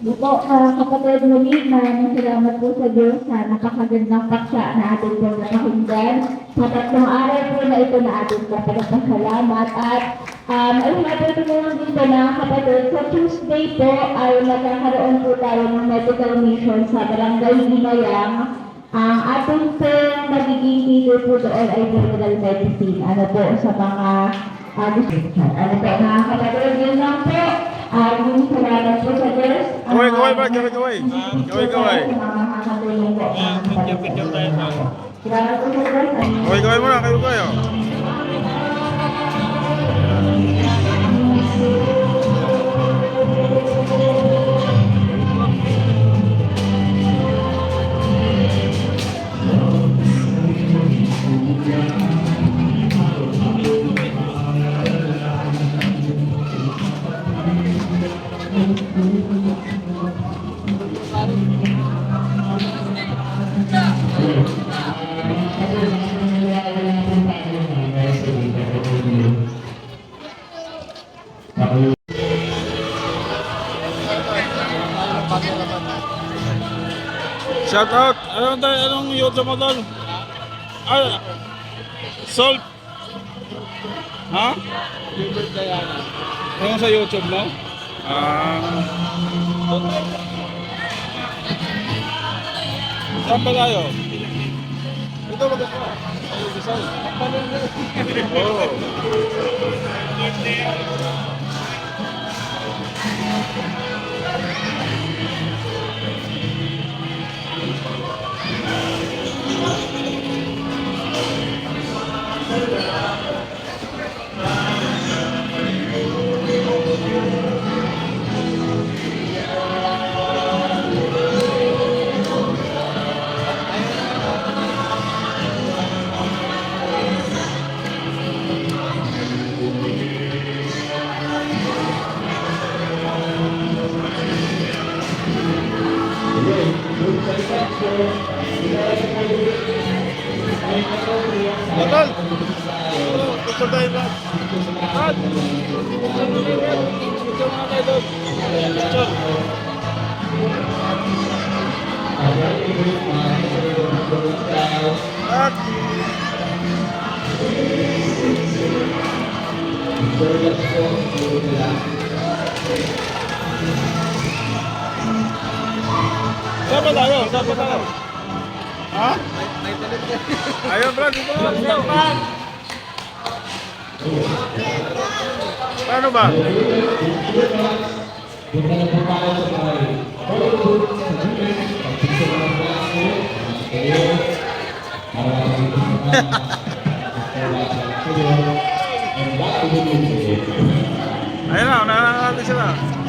Di po, ah, kapatid muli, maraming salamat po sa Diyos sa napakagandang paksa na ating po napakinggan. Sa tatlong araw po na ito na ating po pinagpasalamat. At um, ay matutulungan dito na kapatid, sa Tuesday po ay nagkakaroon po tayo ng medical mission sa Barangay Ginayang. Ang ating po magiging leader po doon ay general medicine. Ano po sa mga uh, ano po mga kapatid, yun lang po. Ah, yung salamat po sa Diyos. Kaway, kaway, Brad, kaway, kaway. Kaway, kaway. Video, video tayo sa Salamat po sa Diyos. Kaway, kaway muna, kayo kayo. Shout out. Anong, anong YouTube mo doon? Ah, Salt. Ha? Anong sa YouTube mo? Ah. Saan ba tayo? Ito ba ito? Ay, Rizal. Oo. Batal! Picture tayo ba? At! Picture mga tayo doon. Picture. At! Saan tayo? Saan ba tayo? Ha? Ayun, Brad, dito na. Dito na. Paano ba? Ayun na, unahan na natin sila.